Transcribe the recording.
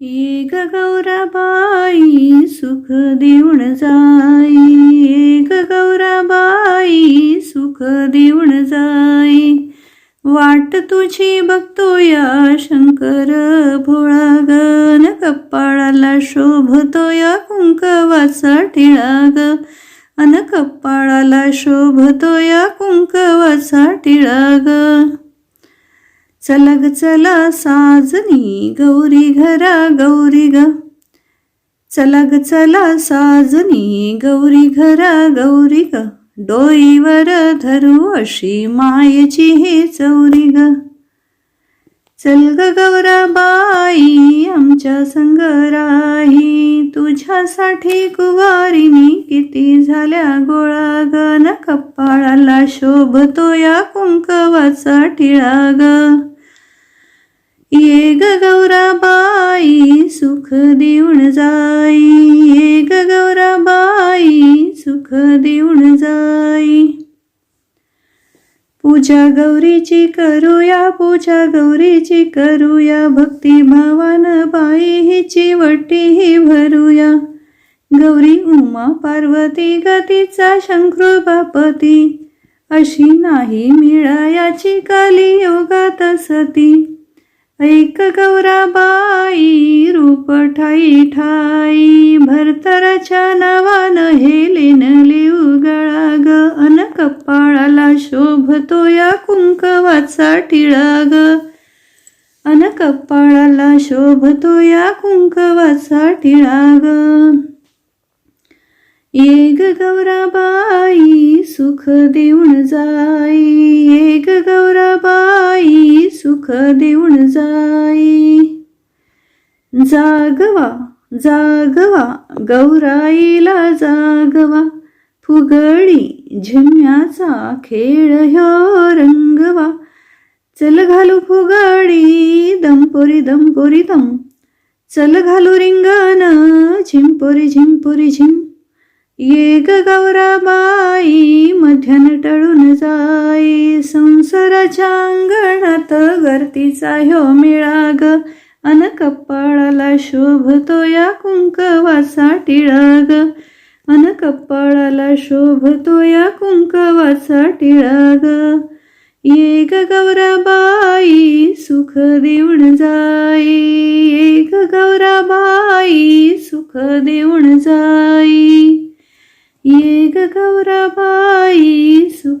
एक गौराबाई सुख देऊन जाई. एक गौराबाई सुख देऊन जाई. वाट तुझी बघतो या शंकर भोळा गन कपाळाला शोभतो या कुंकवाचा टिळा ग अन कपाळाला शोभतो या कुंकवाचा टिळा ग चलग चला साजनी गौरी घरा गौरी ग. चलग चला साजनी गौरी घरा गौरी ग. डोईवर धरू अशी मायेची ही चौरी ग. चल ग गौराबाई आमच्या संग राही. तुझ्यासाठी कुवारीनी किती झाल्या गोळा ग. न कपाळाला शोभतो या कुंकवाचा टिळा ग. ये ग गौराबाई सुख देऊन जाई. ये ग गौराबाई सुख देऊन जाई. पूजा गौरीची करूया पूजा गौरीची करूया. भक्ती भावान बाई हिची वटी ही भरूया. गौरी उमा पार्वती गतीचा शंकरू अशी नाही मिळायाची काली योगात सती. ऐक गौराबाई रूप ठाई ठाई भरतराच्या नावानं हेलेन लिऊ गळा ग अन कपाळाला शोभतो या कुंकवाचा टिळा ग अन कपाळाला शोभतो या कुंकवाचा टिळा ग एक गौराबाई सुख देऊन जाई. एक गौरा सुख देऊन जाई? जागवा जागवा गौराईला जागवा फुगडी झिम्याचा खेळ ह्यो रंगवा. चल घालू फुगडी दंपोरी दंपोरी दम. चल घालू रिंगण झिंपोरी झिंपोरी झिम. ये गौराबाई मध्यान टळून जाई संसाराच्या अंगणात गर्तीचा ह्यो मिळाग. ग अन कपाळाला शोभतो या कुंकवाचा टिळाग. ग अन कपाळाला शोभतो या कुंकवाचा टिळाग. एक ये गौराबाई सुख देऊन जाई. ये गौराबाई सुख देऊन जाई. ये गौराबाई सुख